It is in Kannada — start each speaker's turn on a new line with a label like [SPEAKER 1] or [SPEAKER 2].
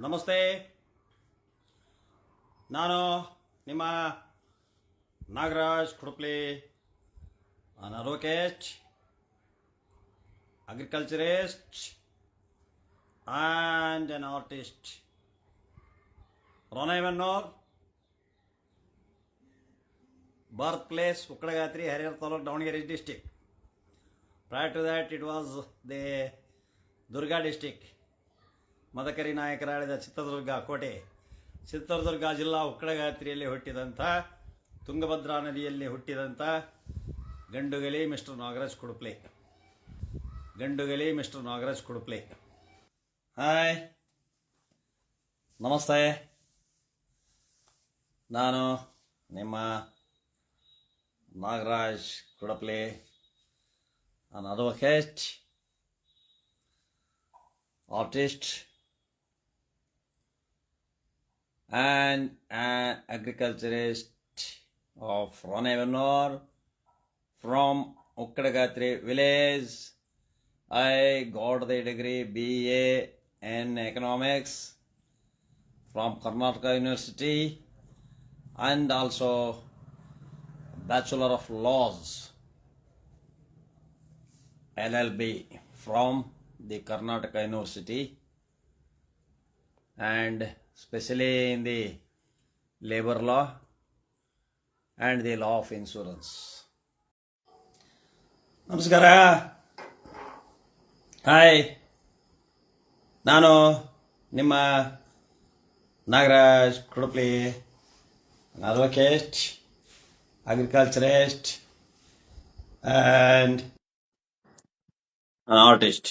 [SPEAKER 1] ನಮಸ್ತೆ. ನಾನು ನಿಮ್ಮ Nagaraj Kudupli ಅನಾರೋಕೇಶ್ agriculturist and an artist ರೋನೇವನ್ನೂರ್ birth place Ukkadagatri Harihara taluk Davanagere district prior to that it was the Durga district Madakari ನಾಯಕರಾಳಿದ Chitradurga ಕೋಟೆ ಚಿತ್ರದುರ್ಗ ಜಿಲ್ಲಾ ಉಕ್ಕಡಗಾತ್ರಿಯಲ್ಲಿ ಹುಟ್ಟಿದಂಥ ತುಂಗಭದ್ರಾ ನದಿಯಲ್ಲಿ ಹುಟ್ಟಿದಂಥ ಗಂಡುಗಲಿ ಮಿಸ್ಟರ್ ನಾಗರಾಜ್ ಕುಡುಪ್ಲೆ. ಗಂಡುಗಲಿ ಮಿಸ್ಟರ್ ನಾಗರಾಜ್ ಕುಡುಪ್ಲೆ. ಹಾಯ್. ನಮಸ್ತೆ. ನಾನು ನಿಮ್ಮ ನಾಗರಾಜ್ ಕುಡಪ್ಲೆ. ನಾನು advocate, artist, and an agriculturist of Ranevanor from Ukkadagatre village. I got the degree BA in economics from Karnataka University and also Bachelor of Laws LLB from the Karnataka University and especially in the labor law and the law of insurance. ನಮಸ್ಕಾರ ಹಾಯ್ ನಾನು ನಿಮ್ಮ Nagaraj Kudupli advocate agriculturist and an artist.